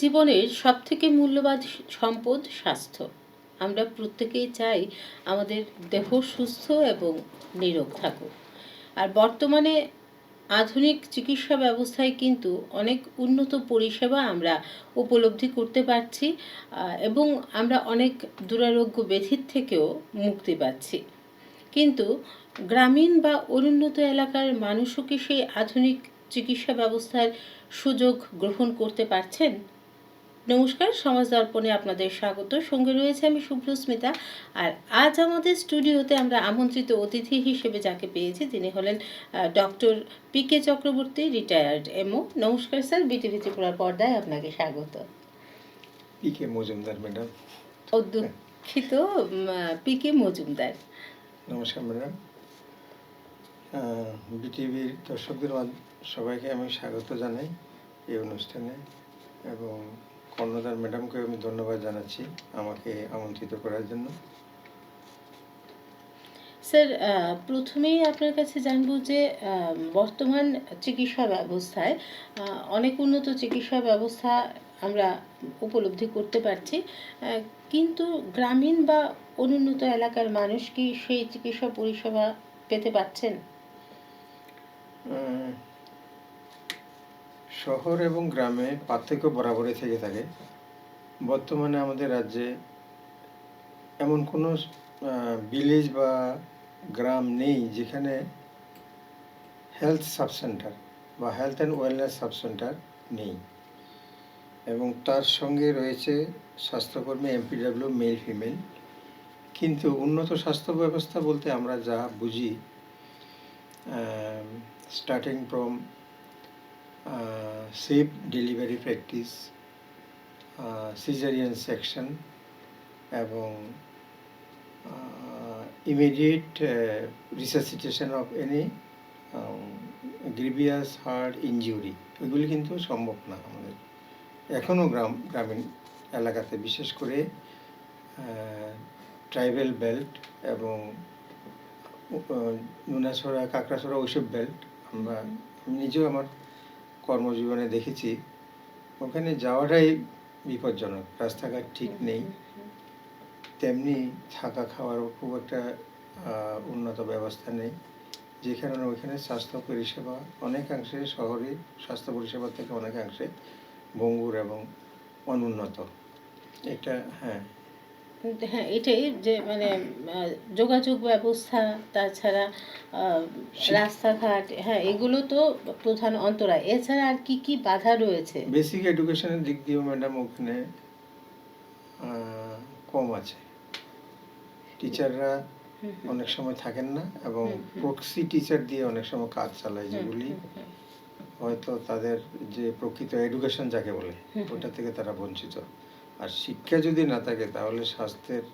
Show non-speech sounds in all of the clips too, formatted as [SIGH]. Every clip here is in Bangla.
জীবনের সবথেকে মূল্যবান সম্পদ স্বাস্থ্য। আমরা প্রত্যেকেই চাই আমাদের দেহ সুস্থ এবং নিরোগ থাকুক। আর বর্তমানে আধুনিক চিকিৎসা ব্যবস্থায় কিন্তু অনেক উন্নত পরিষেবা আমরা উপলব্ধি করতে পারছি, এবং আমরা অনেক দুরারোগ্য ব্যাধির থেকেও মুক্তি পাচ্ছি। কিন্তু গ্রামীণ বা অনুন্নত এলাকার মানুষও কি সেই আধুনিক চিকিৎসা ব্যবস্থার সুযোগ গ্রহণ করতে পারছেন? নমস্কার সমাজ দর্পণে আপনাদের স্বাগত। সঙ্গে রয়েছে আমি শুভ্র স্মিতা। আর আজ আমাদের স্টুডিওতে আমরা আমন্ত্রিত অতিথি হিসেবে যাকে পেয়েছি তিনি হলেন doctor P K Chakraborty retired MO নমস্কার স্যার বিটিভি ত্রিপুরার পর্দায় আপনাকে স্বাগত। P K Majumdar madam. ও দুঃখিত পি কে মজুমদার। নমস্কার ম্যাডাম। বিটিভির দর্শকদের সবাইকে আমি স্বাগত জানাই এই অনুষ্ঠানে এবং কর্ণধার ম্যাডামকে আমি ধন্যবাদ জানাচ্ছি আমাকে আমন্ত্রিত করার জন্য। স্যার প্রথমেই আপনার কাছে জানব যে বর্তমান চিকিৎসা ব্যবস্থায় অনেক উন্নত চিকিৎসা ব্যবস্থা আমরা উপলব্ধি করতে পারছি কিন্তু গ্রামীণ বা অনুন্নত এলাকার মানুষ কি সেই চিকিৎসা পরিষেবা পেতে পাচ্ছেন আহ, শহর এবং গ্রামে পার্থক্য বরাবরই থেকে থাকে। বর্তমানে আমাদের রাজ্যে এমন কোনো ভিলেজ বা গ্রাম নেই যেখানে হেলথ সাব সেন্টার বা health and wellness sub centre নেই। এবং তার সঙ্গে রয়েছে স্বাস্থ্যকর্মী এমপিডাব্লিউ মেল ফিমেল কিন্তু উন্নত স্বাস্থ্য ব্যবস্থা বলতে আমরা যা বুঝি starting from safe delivery practice caesarean section এবং immediate resuscitation of any grievous heart injury এগুলি কিন্তু সম্ভব না আমাদের। এখনও গ্রাম গ্রামীণ এলাকাতে বিশেষ করে ট্রাইবেল বেল্ট এবং আহ, নুনাছড়া কাঁকড়াছড়া ওইসব বেল্ট আমরা নিজেও আমার কর্মজীবনে দেখেছি ওখানে যাওয়াটাই বিপজ্জনক রাস্তাঘাট ঠিক নেই। তেমনি থাকা খাওয়ারও খুব একটা উন্নত ব্যবস্থা নেই। যেখানে ওইখানে স্বাস্থ্য পরিষেবা অনেকাংশে শহরে স্বাস্থ্য পরিষেবা থেকে অনেকাংশে ভঙ্গুর এবং অনুন্নত। এটা হ্যাঁ। এটাই যে মানে যোগাযোগ ব্যবস্থা তাছাড়া রাস্তাঘাট হ্যাঁ এগুলো তো প্রধান অন্তরায়। এছাড়া আর কি কি বাধা রয়েছে? বেসিক এডুকেশনের দিক দিয়েও ম্যাডাম ওখানে কম আছে। টিচাররা অনেক সময় থাকেন না এবং। প্রক্সি টিচার দিয়ে অনেক সময় কাজ চালায় যেগুলি। হয়তো তাদের যে প্রকৃত এডুকেশন যাকে বলে ওটা থেকে তারা বঞ্চিত। আর শিক্ষা যদি না থাকে তাহলে স্বাস্থ্যের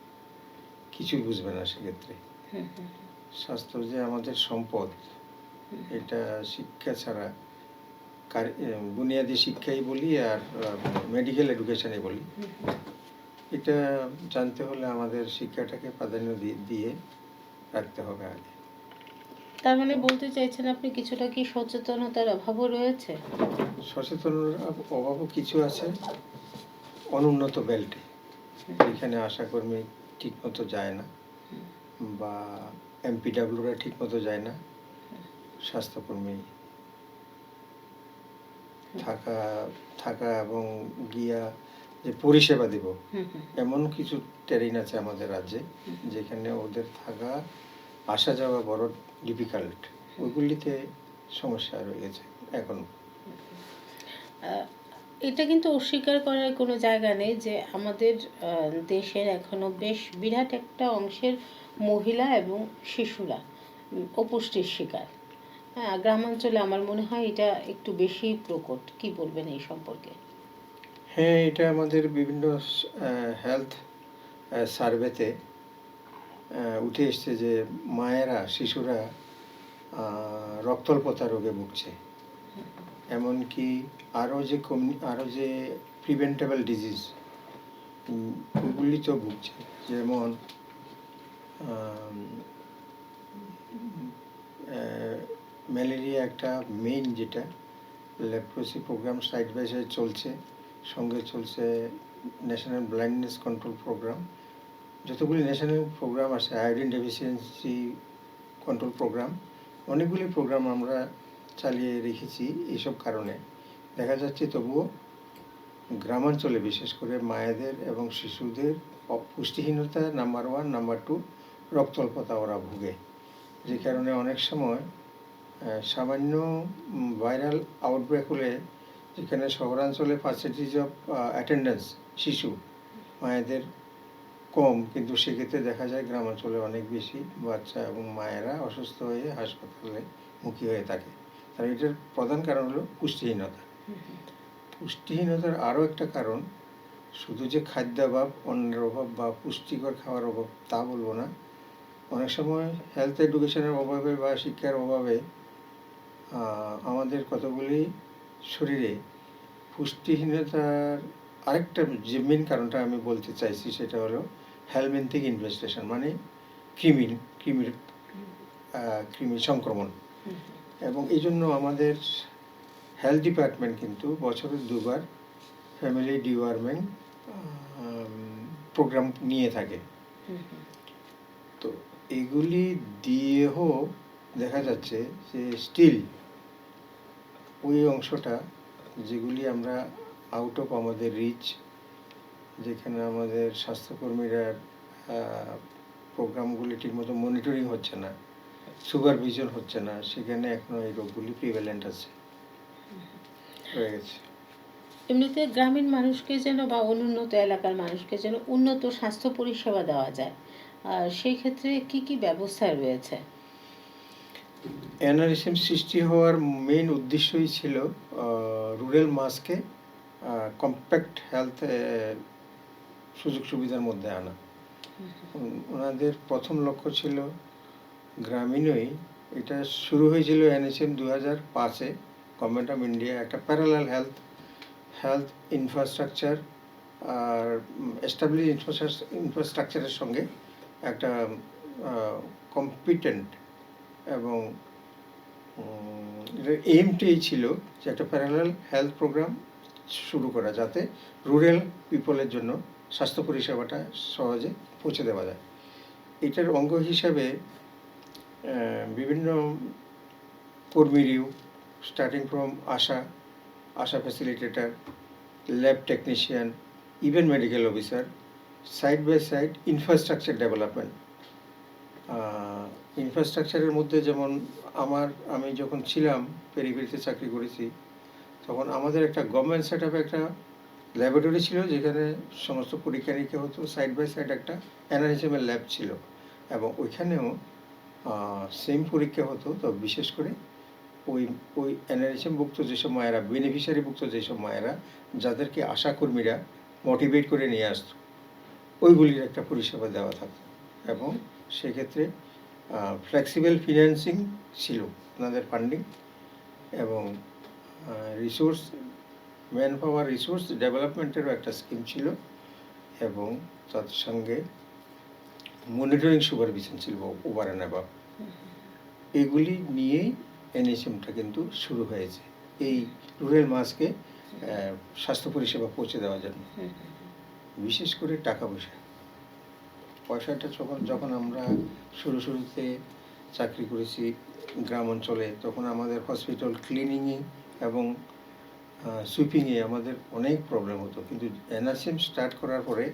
কিছু বুঝবে না সেক্ষেত্রে। হুম, হুম, স্বাস্থ্য যে আমাদের সম্পদ এটা শিক্ষা ছাড়া বুনিয়াদী শিক্ষাই বলি আর মেডিকেল এডুকেশনই বলি। এটা জানতে হলে আমাদের শিক্ষাটাকে প্রাধান্য দিয়ে রাখতে হবে আগে। তার মানে বলতে চাইছেন আপনি কিছুটা কি সচেতনতার অভাবও রয়েছে? সচেতনতার অভাবও কিছু আছে। অনুন্নত বেল্টে। যেখানে আশাকর্মী ঠিকমতো যায় না। বা এমপিডাব্লিউরা ঠিকমতো যায় না। স্বাস্থ্যকর্মী থাকা থাকা এবং গিয়া যে পরিষেবা দেব এমন কিছু ট্রেন আছে আমাদের রাজ্যে যেখানে ওদের থাকা আসা যাওয়া বড় ডিফিকাল্ট ওইগুলিতে সমস্যা রয়ে গেছে এখনও এটা কিন্তু অস্বীকার করার কোনো জায়গা নেই যে আমাদের দেশের এখনও বেশ বিরাট একটা অংশের মহিলা এবং শিশুরা অপুষ্টির শিকার। হ্যাঁ গ্রামাঞ্চলে আমার মনে হয় এটা একটু বেশি প্রকট। কি বলবেন এই সম্পর্কে? হ্যাঁ এটা আমাদের বিভিন্ন হেলথ সার্ভেতে উঠে এসছে যে মায়েরা, শিশুরা রক্তল্পতা রোগে ভুগছে। এমনকি আরও যে আরও যে প্রিভেন্টেবল ডিজিজ ওগুলি তো ভুগছে। যেমন ম্যালেরিয়া একটা মেইন যেটা leprosy programme side by side চলছে, সঙ্গে চলছে ন্যাশনাল ব্লাইন্ডনেস কন্ট্রোল প্রোগ্রাম যতগুলি ন্যাশনাল প্রোগ্রাম আছে আয়োডিন ডেফিসিয়েন্সি কন্ট্রোল প্রোগ্রাম অনেকগুলি প্রোগ্রাম আমরা চালিয়ে রেখেছি এইসব কারণে। দেখা যাচ্ছে তবুও গ্রামাঞ্চলে বিশেষ করে মায়েদের এবং শিশুদের পুষ্টিহীনতা নাম্বার ওয়ান নাম্বার টু রক্তল্পতা ওরা ভুগে। যে কারণে অনেক সময় সামান্য ভাইরাল আউটব্রেক হলে যেখানে শহরাঞ্চলে পার্সেন্টেজ অফ অ্যাটেন্ডেন্স শিশু, মায়েদের কম, কিন্তু সেক্ষেত্রে দেখা যায় গ্রামাঞ্চলে অনেক বেশি বাচ্চা এবং মায়েরা অসুস্থ হয়ে হাসপাতালে মুখী হয়ে থাকে। আর এটার প্রধান কারণ হলো পুষ্টিহীনতা। পুষ্টিহীনতার আরও একটা কারণ শুধু যে খাদ্যাভাব অন্যের অভাব বা পুষ্টিকর খাওয়ার অভাব তা বলব না। অনেক সময় হেলথ এডুকেশনের অভাবে বা শিক্ষার অভাবে আমাদের কতগুলি শরীরে পুষ্টিহীনতার আরেকটা যে মেন কারণটা আমি বলতে চাইছি সেটা হলো হেলমেন্থিক ইনভেস্টেশন মানে কৃমি কৃমির আহ, কৃমি সংক্রমণ। এবং এই জন্য আমাদের হেলথ ডিপার্টমেন্ট কিন্তু বছরে দুবার ফ্যামিলি ডিওয়ার্মেন্ট প্রোগ্রাম নিয়ে থাকে। তো এগুলি দিয়েও দেখা যাচ্ছে যে স্টিল ওই অংশটা যেগুলি আমরা আউট অফ আমাদের রিচ যেখানে আমাদের স্বাস্থ্যকর্মীরা প্রোগ্রামগুলি ঠিকমতো মনিটরিং হচ্ছে না। সুপারভিশন হচ্ছে না সেখানে এখনও এই রোগগুলি প্রিভ্যালেন্ট আছে। গেছে। এমনিতে গ্রামীণ মানুষকে যেন বা অনুন্নত এলাকার মানুষকে যেন উন্নত স্বাস্থ্য পরিষেবা দেওয়া যায় আর সেই ক্ষেত্রে কি কি ব্যবস্থা রয়েছে? এনআরএসএম সৃষ্টি হওয়ার মেইন উদ্দেশ্যই ছিল রুরাল মাসকে কম্প্যাক্ট হেলথ সুযোগ সুবিধার মধ্যে আনা। ওনাদের প্রথম লক্ষ্য ছিল গ্রামীণই এটা শুরু হয়েছিল এনএসএম দু হাজার পাঁচে গভর্নমেন্ট অফ ইন্ডিয়া একটা প্যারালাল হেলথ হেলথ ইনফ্রাস্ট্রাকচার আর এস্টাবলিশ ইনফ্রাস্ট্রাকচারের সঙ্গে একটা কম্পিটেন্ট এবং এইমটাই ছিল যে একটা প্যারালাল হেলথ প্রোগ্রাম শুরু করা যাতে রুরাল পিপলের জন্য স্বাস্থ্য পরিষেবাটা সহজে পৌঁছে দেওয়া যায়। এটার অঙ্গ হিসাবে বিভিন্ন কর্মী starting from ASHA ASHA facilitator lab technician even medical officer side by side infrastructure development ইনফ্রাস্ট্রাকচারের মধ্যে যেমন আমার, আমি যখন ছিলাম পেরিফেরিতে চাকরি করেছি, তখন আমাদের একটা গভর্নমেন্ট সেট একটা ল্যাবরেটরি ছিল, যেখানে সমস্ত পরীক্ষা নিরীক্ষা হতো সাইড বাই সাইড একটা অ্যানালিজমের ল্যাব ছিল। এবং ওইখানেও সেম পরীক্ষা হতো, তো বিশেষ করে ওই ওই ভুক্ত যেসব মায়েরা বেনিফিশিয়ারিভুক্ত যেসব মায়েরা, যাদেরকে আশাকর্মীরা মোটিভেট করে নিয়ে আসতো, ওইগুলির একটা পরিষেবা দেওয়া থাকতো। এবং সেক্ষেত্রে ফ্লেক্সিবল ফিন্যান্সিং ছিল ওনাদের ফান্ডিং এবং রিসোর্স ম্যান পাওয়ার রিসোর্স ডেভেলপমেন্টেরও একটা স্কিম ছিল এবং তার সঙ্গে মনিটরিং সুপারভিশন ছিল ওভার অ্যান্ড অ্যাবাভ। এগুলি নিয়েই এনএসএমটা কিন্তু শুরু হয়েছে। এই রুরাল মাসকে স্বাস্থ্য পরিষেবা পৌঁছে দেওয়ার জন্য। বিশেষ করে টাকা পয়সা। পয়সাটা যখন যখন আমরা শুরু শুরুতে চাকরি করেছি গ্রাম অঞ্চলে, তখন আমাদের হসপিটাল ক্লিনিংয়ে এবং সুইপিংয়ে আমাদের অনেক প্রবলেম হতো। কিন্তু এনআরসিএম স্টার্ট করার পরে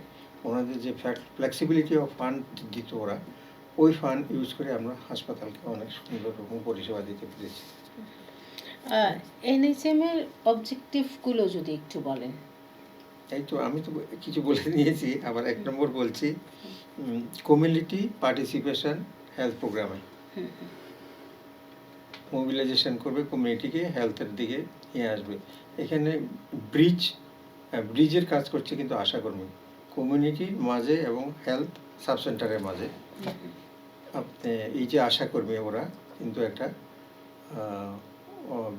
ওনাদের যে ফ্লেক্সিবিলিটি অফ ফান্ড দিত ওরা ওই ফান্ড ইউজ করে আমরা হাসপাতালকে অনেক সুন্দর রকম পরিষেবা দিতে পেরেছি। এনএইচএম এর অবজেক্টিভগুলো যদি একটু বলেন। এই তো আমি তো কিছু বলে নিয়েছি আবার এক নম্বর বলছি কমিউনিটি পার্টিসিপেশন হেলথ প্রোগ্রামে মোবিলাইজেশন করবে কমিউনিটিকে হেলথের দিকে নিয়ে আসবে। এখানে ব্রিজ ব্রিজের কাজ করছে কিন্তু আশাকর্মী। কমিউনিটির মাঝে এবং হেলথ সাব সেন্টারের মাঝে। আপনি এই যে আশাকর্মী ওরা কিন্তু একটা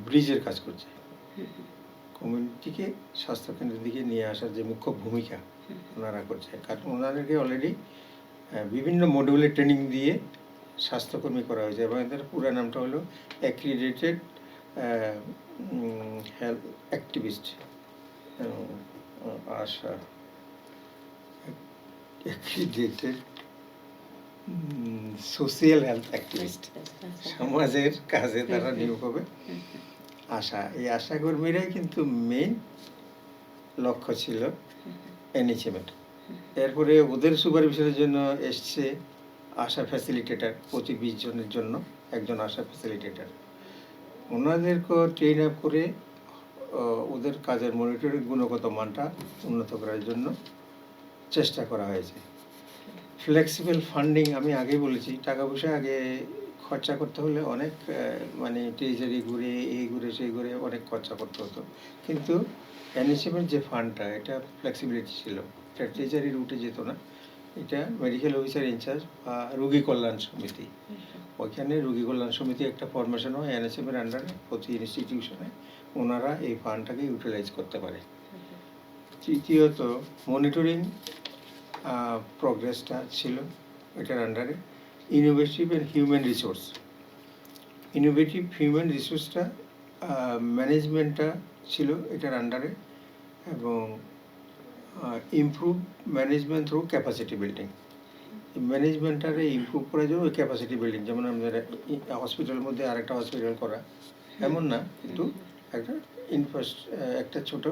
ব্রিজের কাজ করছে। কমিউনিটিকে স্বাস্থ্যকেন্দ্রের দিকে নিয়ে আসার যে মুখ্য ভূমিকা ওনারা করছে। কারণ ওনাদেরকে অলরেডি বিভিন্ন মডিউলে ট্রেনিং দিয়ে স্বাস্থ্যকর্মী করা হয়েছে এবং এদের পুরো নামটা হলো accredited health activist ASHA social health activist সমাজের কাজে তারা হুম, হুম। নিয়োগ হবে। আশা এই আশা কর্মীরাই কিন্তু মেইন লক্ষ্য ছিল এনএইচএমের এরপরে ওদের সুপারভিশনের জন্য এসছে আশা ফ্যাসিলিটেটার প্রতি বিশ জনের জন্য একজন আশা ফ্যাসিলিটেটার ওনাদেরকে ট্রেন আপ করে ওদের কাজের মনিটরিং গুণগত মানটা উন্নত করার জন্য চেষ্টা করা হয়েছে। ফ্লেক্সিবল ফান্ডিং আমি আগে বলেছি টাকা পয়সা আগে খরচা করতে হলে অনেক মানে ট্রেজারি ঘুরে, এই ঘুরে, সেই ঘুরে অনেক খরচা করতে হতো। কিন্তু এনএসএমের যে ফান্ডটা এটা ফ্লেক্সিবিলিটি ছিল। এটা ট্রেজারি রুটে যেত না। এটা মেডিকেল অফিসার ইনচার্জ বা রুগী কল্যাণ সমিতি। ওইখানে রোগী কল্যাণ সমিতি একটা ফরমেশন হয় এনএসএমের আন্ডারে প্রতি ইনস্টিটিউশনে ওনারা এই ফান্ডটাকে ইউটিলাইজ করতে পারে। তৃতীয়ত মনিটরিং প্রগ্রেসটা ছিল এটার আন্ডারে innovative and human resource innovative human রিসোর্সটা ম্যানেজমেন্টটা ছিল এটার আন্ডারে এবং improve management through capacity building ম্যানেজমেন্টটারে improve করার জন্য ক্যাপাসিটি বিল্ডিং যেমন আমাদের হসপিটালের মধ্যে আরেকটা হসপিটাল করা। এমন না, কিন্তু একটা ইনফ্রাস্ট একটা ছোট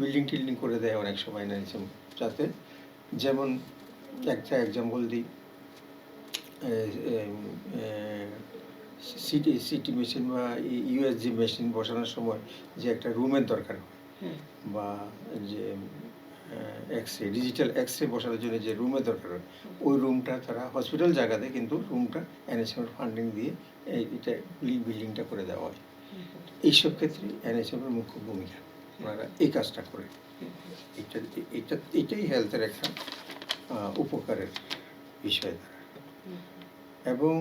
বিল্ডিং টিল্ডিং করে দেয় অনেক সময় নিয়েছে যাতে যেমন একটা এক্সাম্পল দিই। সিটি সিটি মেশিন বা ইউএসজি মেশিন বসানোর সময় যে একটা রুমের দরকার হয়। বা যে X ray digital X ray বসানোর জন্য যে রুমের দরকার হয় ওই রুমটা তারা হসপিটাল জায়গাতে কিন্তু রুমটা এনএসএমের ফান্ডিং দিয়ে এই এটা বিল্ডিংটা করে দেওয়া হয়। এইসব ক্ষেত্রে এনএসএমের মুখ্য ভূমিকা। ওনারা এই কাজটা করে। এটা এটা, এটাই হেলথের একটা উপকারের বিষয় তারা। এবং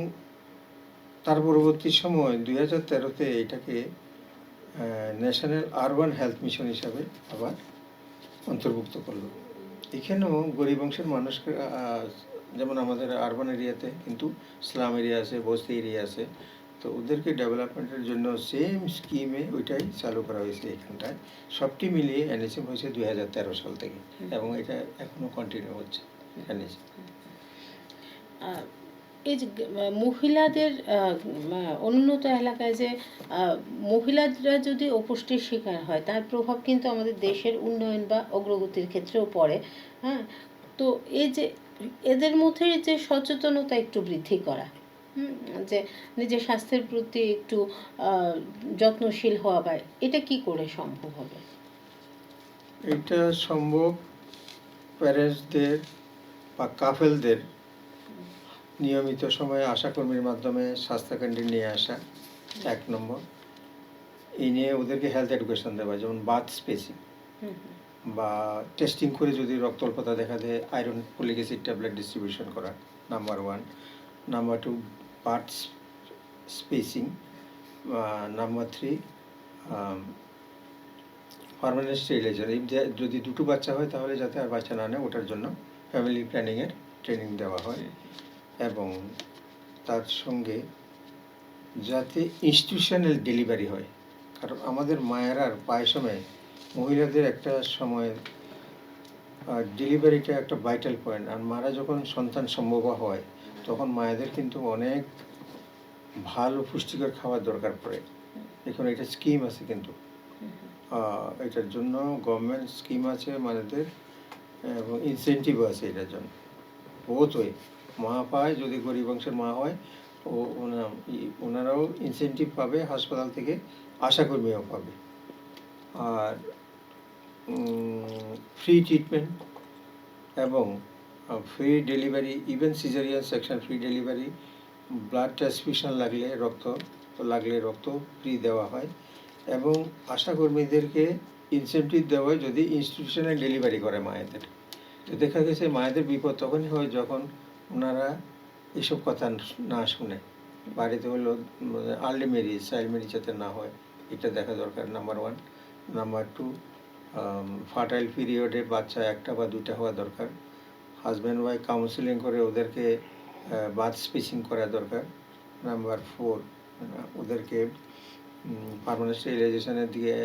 তার পরবর্তী সময় দুই হাজার তেরোতে এটাকে ন্যাশনাল আরবান হেলথ মিশন হিসাবে আবার অন্তর্ভুক্ত করল। এখানেও গরিব অংশের মানুষকে যেমন আমাদের আরবান এরিয়াতে কিন্তু স্লাম এরিয়া আছে, বস্তি এরিয়া আছে তো ওদেরকে ডেভেলপমেন্টের জন্য সেম স্কিমে ওইটাই চালু করা হয়েছে এখানটায়। সবটি মিলিয়ে এনএসএম হয়েছে দুই হাজার তেরো সাল থেকে এবং এটা এখনও কন্টিনিউ হচ্ছে এনএসএম এই যে মহিলাদের অনুন্নত এলাকায় যে মহিলারা যদি অপুষ্টির শিকার হয় তার প্রভাব কিন্তু আমাদের দেশের উন্নয়ন বা অগ্রগতির ক্ষেত্রেও পড়ে হ্যাঁ? তো এই যে এদের মধ্যে যে সচেতনতা একটু বৃদ্ধি করা যে নিজের স্বাস্থ্যের প্রতি একটু যত্নশীল হওয়া বা এটা কি করে সম্ভব হবে? এটা সম্ভব প্যারেন্টসদের বা কাফেলদের নিয়মিত সময়ে আশাকর্মীর মাধ্যমে স্বাস্থ্যকেন্দ্রে নিয়ে আসা এক নম্বর। এই নিয়ে ওদেরকে হেলথ এডুকেশন দেওয়া যেমন বাথ স্পেসিং বা টেস্টিং করে যদি রক্ত অল্পতা দেখা দেয় iron folic acid tablet distribution করা number one number two birth spacing number three permanent steriliser এই যদি দুটো বাচ্চা হয় তাহলে যাতে আর বাচ্চা না নেয় ওটার জন্য ফ্যামিলি প্ল্যানিংয়ের ট্রেনিং দেওয়া হয়। এবং তার সঙ্গে যাতে ইনস্টিটিউশনাল ডেলিভারি হয়। কারণ আমাদের মায়েরার পায় সময় মহিলাদের একটা সময় ডেলিভারিটা একটা ভাইটাল পয়েন্ট আর মারা যখন সন্তান সম্ভব হয় তখন মায়েদের কিন্তু অনেক ভালো পুষ্টিকর খাবার দরকার পড়ে। এখন এটা স্কিম আছে কিন্তু। এটার জন্য গভর্নমেন্ট স্কিম আছে মায়েদের এবং ইনসেন্টিভ আছে এটার জন্য। বহুত ওয়ে মা পায় যদি গরিব অংশের মা হয় ও ওনারাও ইনসেন্টিভ পাবে হাসপাতাল থেকে আশাকর্মীও পাবে। আর ফ্রি ট্রিটমেন্ট এবং free delivery even caesarean section free delivery blood transfusion লাগলে রক্ত লাগলে রক্ত ফ্রি দেওয়া হয়। এবং আশাকর্মীদেরকে ইনসেন্টিভ দেওয়া হয় যদি ইনস্টিটিউশনাল ডেলিভারি করে মায়েদের। তো দেখা গেছে মায়েদের বিপদ তখনই হয় যখন ওনারা এসব কথা না শুনে। বাড়িতে হলো আর্লি ম্যারিজ চাইল্ড ম্যারিজ যাতে না হয়, এটা দেখা দরকার number one number two fertile পিরিয়ডে বাচ্চা একটা বা দুটা হওয়া দরকার। হাজব্যান্ড ওয়াইফ কাউন্সিলিং করে ওদেরকে বাথ স্পেসিং করা দরকার। নাম্বার ফোর ওদেরকে পারমানেন্ট স্টেরিলাইজেশনের দিকে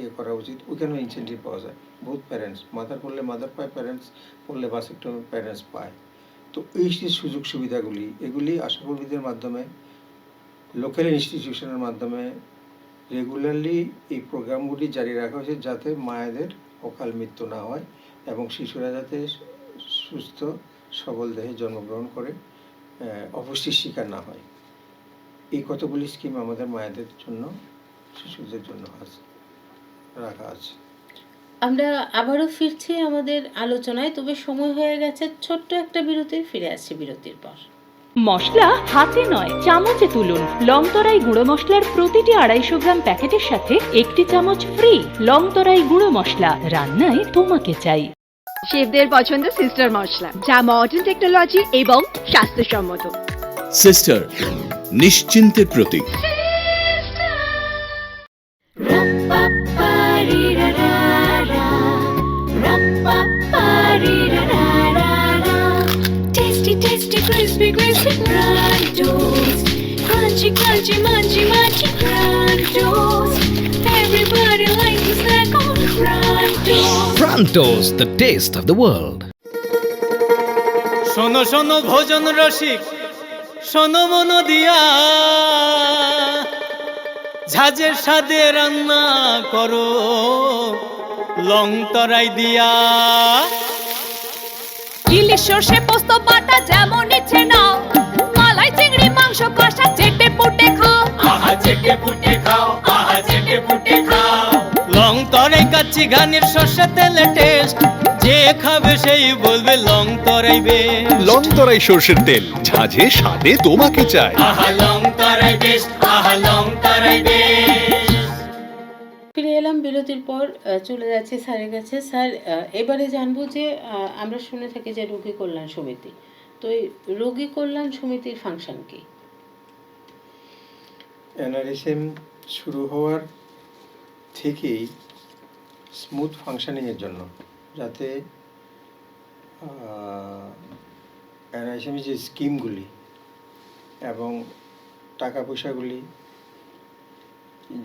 ইয়ে করা উচিত। ওইখানেও ইনসেন্টিভ পাওয়া যায়। বহুত প্যারেন্টস মাদার করলে মাদার পায় প্যারেন্টস করলে বাসেক্টমি প্যারেন্টস পায়। তো এই যে সুযোগ সুবিধাগুলি, এগুলি আশাকর্মীদের মাধ্যমে লোকাল ইনস্টিটিউশনের মাধ্যমে রেগুলারলি এই প্রোগ্রামগুলি জারি রাখা হয়েছে যাতে মায়েদের অকাল মৃত্যু না হয় এবং শিশুরা যাতে সুস্থ সবল দেহে জন্মগ্রহণ করে অপুষ্টির শিকার না হয়। এই কতগুলি স্কিম আমাদের মায়েদের জন্য শিশুদের জন্য আছে রাখা আছে। আমরা আবারও ফিরছি আমাদের আলোচনায় তবে সময় হয়ে গেছে ছোট্ট একটা বিরতি ফিরে আসছি বিরতির পর। মশলা হাতে নয় চামচে তুলুন। লংতরাই গুঁড়ো মশলার প্রতিটি আড়াইশো গ্রাম প্যাকেটের সাথে একটি চামচ ফ্রি লংতরাই গুঁড়ো মশলা রান্নায় তোমাকে চাই। শেফদের পছন্দ সিস্টার মশলা যা মডার্ন টেকনোলজি এবং স্বাস্থ্যসম্মত সিস্টার নিশ্চিন্তের প্রতীক Tasty, tasty, crispy, crispy Prontos. Crunchy, crunchy, munchy, Prontos, the taste of the world. শোনো শোনো ভোজন রসিক। শোনো মন দিয়া। ঝাঁঝের সাদে রান্না করো লং তরাই দিয়া। ইলিশ সর্ষে পোস্ত বাটা যেমন ইচ্ছে নাও। মালাই চিংড়ি মাংস কষা চেটে পুটে খাও। আহা চেটে পুটে খাও আহা চেটে পুটে খাও। লং তরাই কাচ্ছি ঘানির সর্ষে তেলে টেস্ট যে খাবে সেই বলবে লং তরাই বেশ লং তরাই সর্ষের তেল ঝাঁঝে স্বাদে তোমাকে চাই। আহা লং তরাই বেশ আহা লং তরাই বেশ ফিরে এলাম বিরতির পর আহ, চলে যাচ্ছি স্যারের কাছে। স্যার এবারে জানব যে আহ, আমরা শুনে থাকি যে রোগী কল্যাণ সমিতি। তো এই রোগী কল্যাণ সমিতির ফাংশন কি? এনআরএসএম শুরু হওয়ার থেকেই স্মুথ ফাংশানিংয়ের জন্য, যাতে এনআরএসএম যে স্কিমগুলি এবং টাকা পয়সাগুলি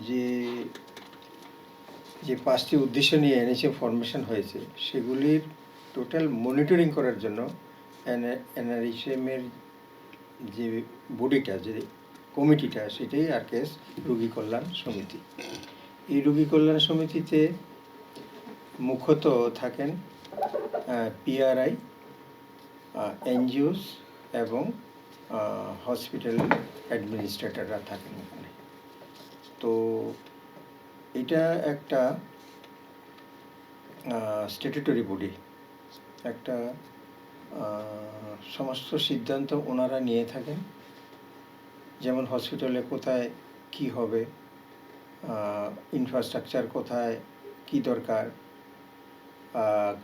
যে যে পাঁচটি উদ্দেশ্য নিয়ে এনএসএম ফরমেশন হয়েছে, সেগুলির টোটাল মনিটরিং করার জন্য এনআরএসএমের যে বডিটা যে কমিটিটা সেটাই আর কেস রোগী কল্যাণ সমিতি। এই রোগী কল্যাণ সমিতিতে মুখ্যত থাকেন পিআরআই এনজিওস এবং হসপিটাল অ্যাডমিনিস্ট্রেটররা থাকেন এখানে। তো এটা একটা স্ট্যাটুটরি বডি একটা সমস্ত সিদ্ধান্ত ওনারা নিয়ে থাকেন, যেমন হসপিটালে কোথায় কি হবে ইনফ্রাস্ট্রাকচার কোথায়, কি দরকার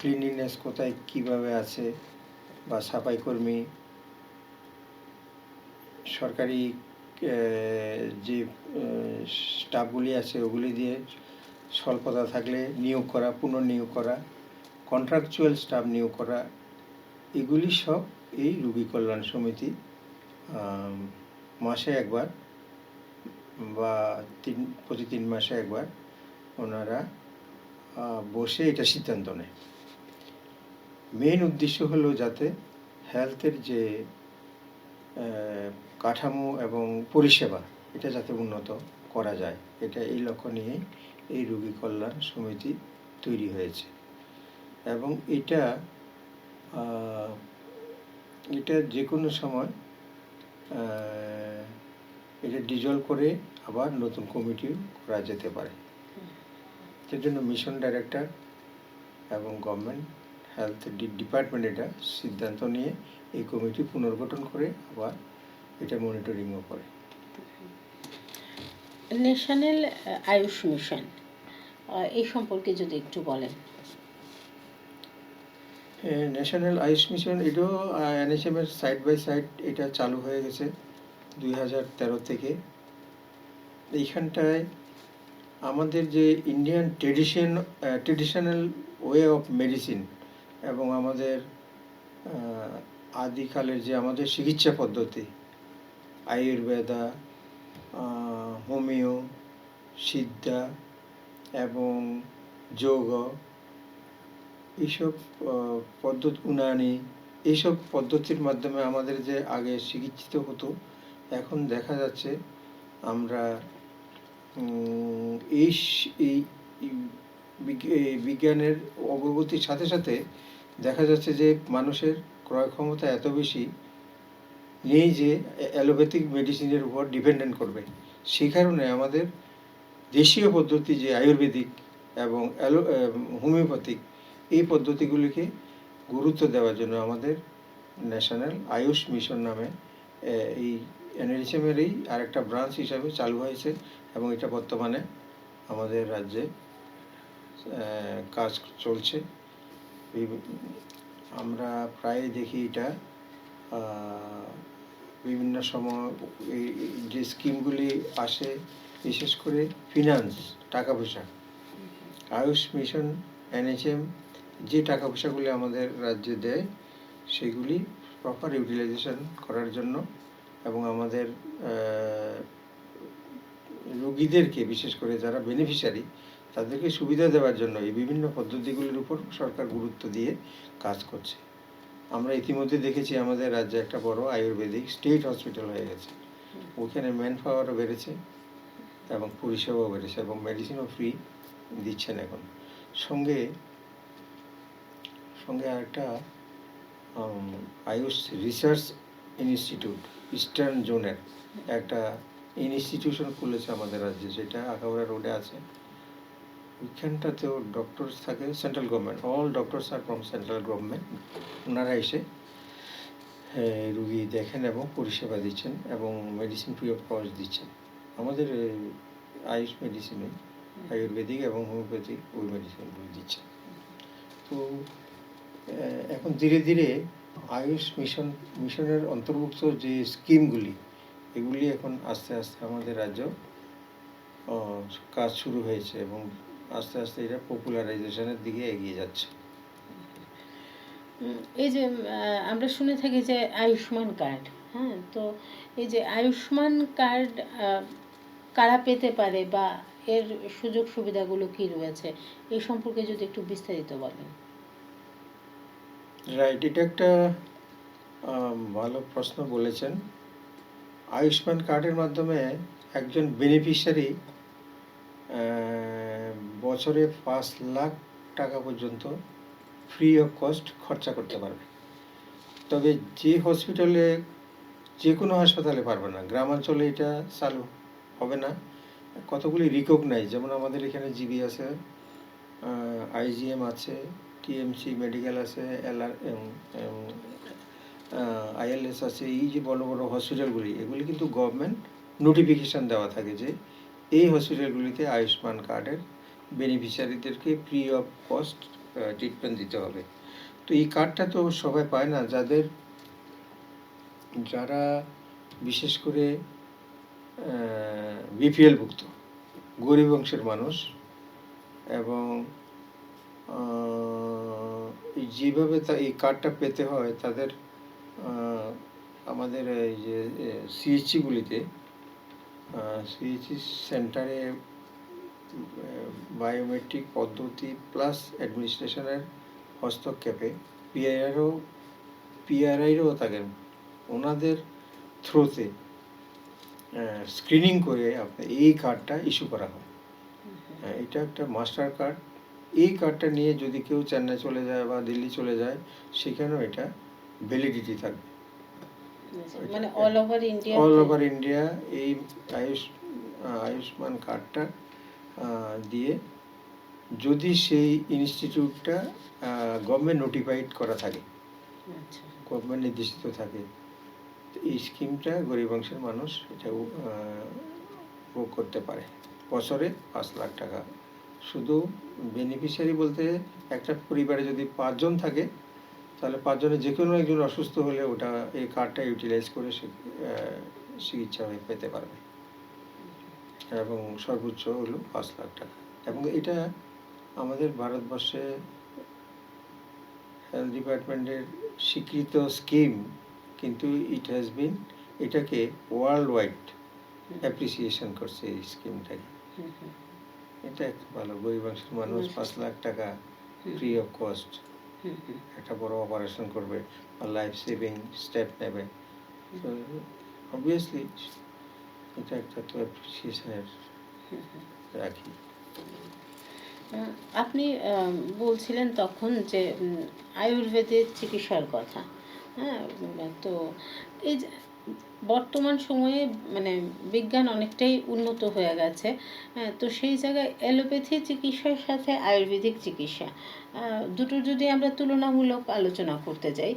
ক্লিনিনেস কোথায়, কীভাবে আছে, বা সাফাই কর্মী সরকারি যে স্টাফগুলি আছে, ওগুলি দিয়ে স্বল্পতা থাকলে নিয়োগ করা, পুনর্নিয়োগ করা কন্ট্রাকচুয়াল স্টাফ নিয়োগ করা, এগুলি সব এই রুগী কল্যাণ সমিতি মাসে একবার বা তিন, প্রতি তিন মাসে একবার ওনারা বসে এটা সিদ্ধান্ত নেয়। মেন উদ্দেশ্য হলো যাতে হেলথের যে কাঠামো এবং পরিষেবা, এটা যাতে উন্নত করা যায়। এটা এই লক্ষ্য নিয়েই এই রোগী কল্যাণ সমিতি তৈরি হয়েছে। এবং এটা এটা যে কোনো সময় এটা ডিজলভ করে আবার নতুন কমিটি করা যেতে পারে। সেই জন্য মিশন ডাইরেক্টর এবং গভর্নমেন্ট হেলথ ডিপার্টমেন্ট এটা সিদ্ধান্ত নিয়ে এই কমিটি পুনর্গঠন করে আবার এটা মনিটরিংও করে। ন্যাশনাল আয়ুষ মিশন এই সম্পর্কে যদি একটু বলেন। ন্যাশনাল আয়ুষ মিশন এটাও এনএসএম এর সাইড বাই সাইড এটা চালু হয়ে গেছে। দুই হাজার তেরো থেকে এইখানটায় আমাদের যে Indian tradition traditional way of medicine এবং আমাদের আদিকালের যে আমাদের চিকিৎসা পদ্ধতি, আয়ুর্বেদা হোমিও, সিদ্ধা এবং যোগ, এইসব পদ্ধতি, উনানি, এইসব পদ্ধতির মাধ্যমে আমাদের যে আগে চিকিৎসিত হতো এখন দেখা যাচ্ছে আমরা এই বিজ্ঞানের অগ্রগতির সাথে সাথে দেখা যাচ্ছে যে মানুষের ক্রয় ক্ষমতা এত বেশি নেই যে অ্যালোপ্যাথিক মেডিসিনের উপর ডিপেন্ডেন্ট করবে। সেই কারণে আমাদের দেশীয় পদ্ধতি যে আয়ুর্বেদিক এবং অ্যালো হোমিওপ্যাথিক, এই পদ্ধতিগুলিকে গুরুত্ব দেওয়ার জন্য আমাদের ন্যাশনাল আয়ুষ মিশন নামে এই এনএইচএমেরই আরেকটা ব্রাঞ্চ হিসাবে চালু হয়েছে এবং এটা বর্তমানে আমাদের রাজ্যে কাজ চলছে। আমরা প্রায় দেখি এটা বিভিন্ন সময় এই এই যে স্কিমগুলি আসে, বিশেষ করে ফিনান্স টাকা পয়সা আয়ুষ মিশন এনএচএম যে টাকা পয়সাগুলি আমাদের রাজ্যে দেয়, সেগুলি প্রপার ইউটিলাইজেশন করার জন্য এবং আমাদের রোগীদেরকে, বিশেষ করে যারা বেনিফিশিয়ারি তাদেরকে সুবিধা দেওয়ার জন্য এই বিভিন্ন পদ্ধতিগুলির উপর সরকার গুরুত্ব দিয়ে কাজ করছে। আমরা ইতিমধ্যে দেখেছি আমাদের রাজ্যে একটা বড় আয়ুর্বেদিক স্টেট হসপিটাল হয়ে গেছে। ওখানে ম্যান পাওয়ারও বেড়েছে এবং পরিষেবাও বেড়েছে এবং মেডিসিনও ফ্রি দিচ্ছেন এখন। সঙ্গে সঙ্গে আরেকটা আয়ুষ রিসার্চ ইনস্টিটিউট, ইস্টার্ন জোনের একটা ইনস্টিটিউশন খুলেছে আমাদের রাজ্যে, সেটা আখাউড়া রোডে আছে। ওইখানটাতেও ডক্টরস থাকে সেন্ট্রাল গভর্নমেন্ট অল ডক্টরস আর ফ্রম সেন্ট্রাল গভর্নমেন্ট ওনারা এসে রুগী দেখেন এবং পরিষেবা দিচ্ছেন এবং মেডিসিন ফ্রি অফ কস্ট দিচ্ছেন। আমাদের আয়ুষ মেডিসিনে আয়ুর্বেদিক এবং হোমিওপ্যাথিক ওই মেডিসিনগুলো দিচ্ছে তো এখন ধীরে ধীরে আয়ুষ মিশন, মিশনের অন্তর্ভুক্ত যে স্কিমগুলি, এগুলি এখন আস্তে আস্তে আমাদের রাজ্য কাজ শুরু হয়েছে এবং আস্তে আস্তে এটা পপুলারাইজেশনের দিকে এগিয়ে যাচ্ছে। এই যে আমরা শুনে থাকি যে আয়ুষ্মান কার্ড হ্যাঁ? তো এই যে আয়ুষ্মান কার্ড কারা পেতে পারে বা এর সুযোগ সুবিধাগুলো কি রয়েছে? এই সম্পর্কে যদি একটু বিস্তারিত বলেন। রাইট এটা একটা ভালো প্রশ্ন বলেছেন। আয়ুষ্মান কার্ডের মাধ্যমে একজন বেনিফিশিয়ারি বছরে পাঁচ লাখ টাকা পর্যন্ত ফ্রি অফ কস্ট খরচা করতে পারবে। তবে যে হসপিটালে যে কোনো হাসপাতালে পারবে না, গ্রামাঞ্চলে এটা চালু হবে না। কতগুলি রিকগনাইজ যেমন আমাদের এখানে জিবি আছে আইজিএম আছে টিএমসি মেডিকেল আছে এলআর আইএলএস আছে, এই যে বড় বড় হসপিটালগুলি এগুলি কিন্তু গভর্নমেন্ট নোটিফিকেশান দেওয়া থাকে যে এই হসপিটালগুলিতে আয়ুষ্মান কার্ডের বেনিফিশিয়ারিদেরকে ফ্রি অফ কস্ট ট্রিটমেন্ট দিতে হবে। তো এই কার্ডটা তো সবাই পায় না, যাদের, যারা বিশেষ করে বিপিএলভুক্ত গরিব অংশের মানুষ এবং যেভাবে তা এই কার্ডটা পেতে হয় তাদের আমাদের এই যে সিএইচসিগুলিতে সিএইচসি সেন্টারে বায়োমেট্রিক পদ্ধতি প্লাস অ্যাডমিনিস্ট্রেশনের হস্তক্ষেপে পিআইআরও পিআরআইরও থাকেন ওনাদের থ্রুতে স্ক্রিনিং করে আপনার এই কার্ডটা ইস্যু করা হয়। হ্যাঁ, এটা একটা মাস্টার কার্ড। এই কার্ডটা নিয়ে যদি কেউ চেন্নাই চলে যায় বা দিল্লি চলে যায় সেখানেও এটা ভ্যালিডিটি থাকবে। মানে all over India all over India এই আয়ুষ আয়ুষ্মান কার্ডটা দিয়ে যদি সেই ইনস্টিটিউটটা গভর্নমেন্ট নোটিফাইড করা থাকে আচ্ছা। গভর্নমেন্ট নির্দেশিত থাকে তো এই স্কিমটা গরিব অংশের মানুষ এটা আহ, ভোগ করতে পারে। বছরে পাঁচ লাখ টাকা শুধু বেনিফিশিয়ারি বলতে একটা পরিবারে যদি পাঁচজন থাকে, তাহলে পাঁচজনের যে কোনো একজন অসুস্থ হলে ওটা এই কার্ডটা ইউটিলাইজ করে চিকিৎসা হয়ে পেতে পারবে। এবং সর্বোচ্চ হলো পাঁচ লাখ টাকা। এবং এটা আমাদের ভারতবর্ষে হেলথ ডিপার্টমেন্টের স্বীকৃত স্কিম কিন্তু ইট হ্যাজ বিন এটাকে ওয়ার্ল্ড ওয়াইড অ্যাপ্রিসিয়েশন করছে এই স্কিমটাকে। এটা একটা ভালো গরিবাংশের মানুষ। পাঁচ লাখ টাকা ফ্রি অফ কস্ট একটা বড় অপারেশন করবে বা লাইফ সেভিং স্টেপ নেবে। তো অবভিয়াসলি এটা একটা তো অ্যাপ্রিসিয়েশনের রাখি। আপনি বলছিলেন তখন যে আয়ুর্বেদের চিকিৎসার কথা। হ্যাঁ তো এই যে বর্তমান সময়ে মানে বিজ্ঞান অনেকটাই উন্নত হয়ে গেছে। তো সেই জায়গায় অ্যালোপ্যাথি চিকিৎসার সাথে আয়ুর্বেদিক চিকিৎসা দুটোর যদি আমরা তুলনামূলক আলোচনা করতে যাই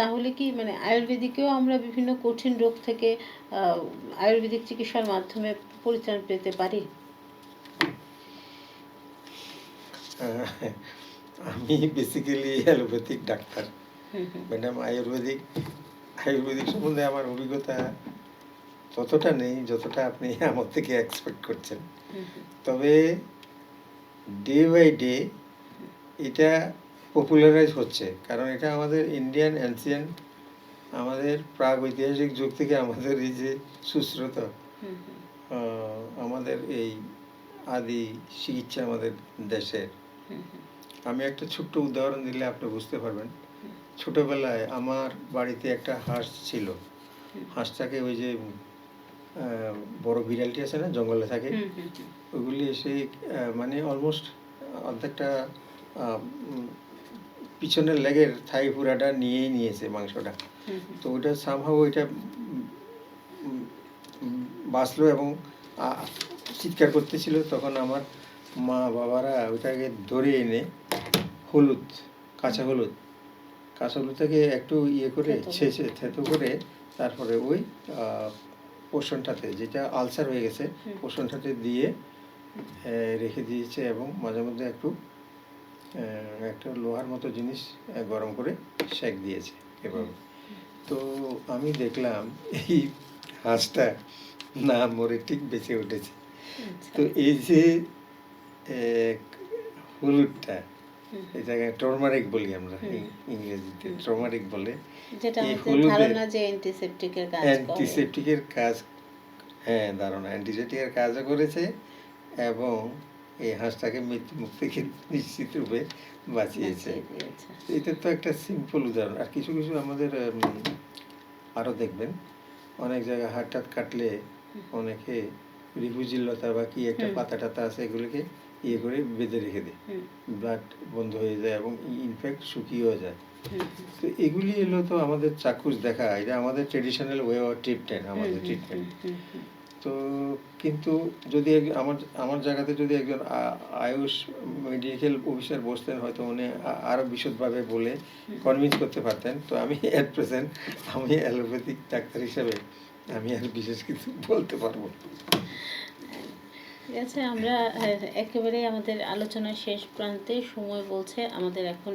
তাহলে কি মানে আয়ুর্বেদিকেও আমরা বিভিন্ন কঠিন রোগ থেকে আয়ুর্বেদিক চিকিৎসার মাধ্যমে পরিত্রাণ পেতে পারি? আমি basically allopathic doctor. Madam Ayurvedic Ayurvedic সম্বন্ধে আমার অভিজ্ঞতা ততটা নেই যতটা আপনি [LAUGHS] আমার থেকে এক্সপেক্ট করছেন। তবে ডে বাই ডে এটা পপুলারাইজ হচ্ছে কারণ এটা আমাদের ইন্ডিয়ান অ্যান্সিয়েন্ট আমাদের প্রাগ ঐতিহাসিক যুগ থেকে আমাদের এই যে সুশ্রুত আমাদের এই আদি চিকিৎসা আমাদের দেশের। আমি একটা ছোট্ট উদাহরণ দিলে আপনি বুঝতে পারবেন ছোটবেলায় আমার বাড়িতে একটা হাঁস ছিল হাঁসটাকে ওই যে বড় বিড়ালটি আছে না জঙ্গলে থাকে। ওগুলি এসে মানে অলমোস্ট অর্ধেকটা পিছনের লেগের থাই পুরাটা নিয়েই নিয়েছে মাংসটা। তো ওইটা সামহাও ওইটা বাঁচলো এবং চিৎকার করতেছিল তখন আমার মা বাবারা ওইটাকে ধরে এনে হলুদ কাঁচা হলুদ কাঁচা হলুদটাকে একটু ইয়ে করে। ছেঁচে থেতো করে তারপরে ওই পোষণটাতে যেটা আলসার হয়ে গেছে। পোষণটাতে দিয়ে রেখে দিয়েছে এবং মাঝে মধ্যে একটু একটা লোহার মতো জিনিস গরম করে সেক দিয়েছে এভাবে তো আমি দেখলাম এই হাঁসটা না মরে ঠিক বেঁচে উঠেছে আচ্ছা। তো এই যে হলুদটা। এই জায়গায় টর্মারিক বলি আমরা ইংরেজিতে। টর্মারিক বলে। যেটা আমাদের ধারণা যে অ্যান্টিসেপটিকের কাজ অ্যান্টিসেপটিকের কাজ হ্যাঁ ধারণা অ্যান্টিসেপটিকের কাজও করেছে এবং এই হাঁসটাকে মৃত্যু মুখ থেকে নিশ্চিত রূপে বাঁচিয়েছে। বাঁচিয়ে এটা তো একটা সিম্পল উদাহরণ। আর কিছু কিছু আমাদের উম, আরও দেখবেন। অনেক জায়গায় হাত টাত কাটলে অনেকে রিফিউজি লতা বা কি একটা পাতা টাতা আছে এগুলোকে ইয়ে করে বেঁধে রেখে দেয়। হুম, ব্লাড বন্ধ হয়ে যায় এবং ইনফ্যাক্ট শুকিয়েও যায়। তো এগুলি এলো তো আমাদের চাক্ষুষ দেখা এটা আমাদের ট্রেডিশনাল ওয়ে অফ ট্রিটমেন্ট আমাদের ট্রিটমেন্ট তো কিন্তু যদি আমার আমার জায়গাতে যদি একজন আয়ুষ মেডিকেল অফিসার বসতেন হয়তো উনি আরও বিশদভাবে বলে কনভিন্স করতে পারতেন। তো আমি এট প্রেজেন্ট আমি অ্যালোপ্যাথিক ডাক্তার হিসেবে আমি আর বিশেষ কিছু বলতে পারব না। ঠিক আছে, আমরা একেবারেই আমাদের আলোচনার শেষ প্রান্তে সময় বলছে, আমাদের এখন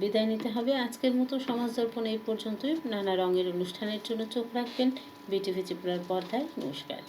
বিদায় নিতে হবে। আজকের মতো সমাজ দর্পণ এই পর্যন্তই। নানা রঙের অনুষ্ঠানের জন্য চোখ রাখবেন। বিটিভি ত্রিপুরার পর্দায় নমস্কার।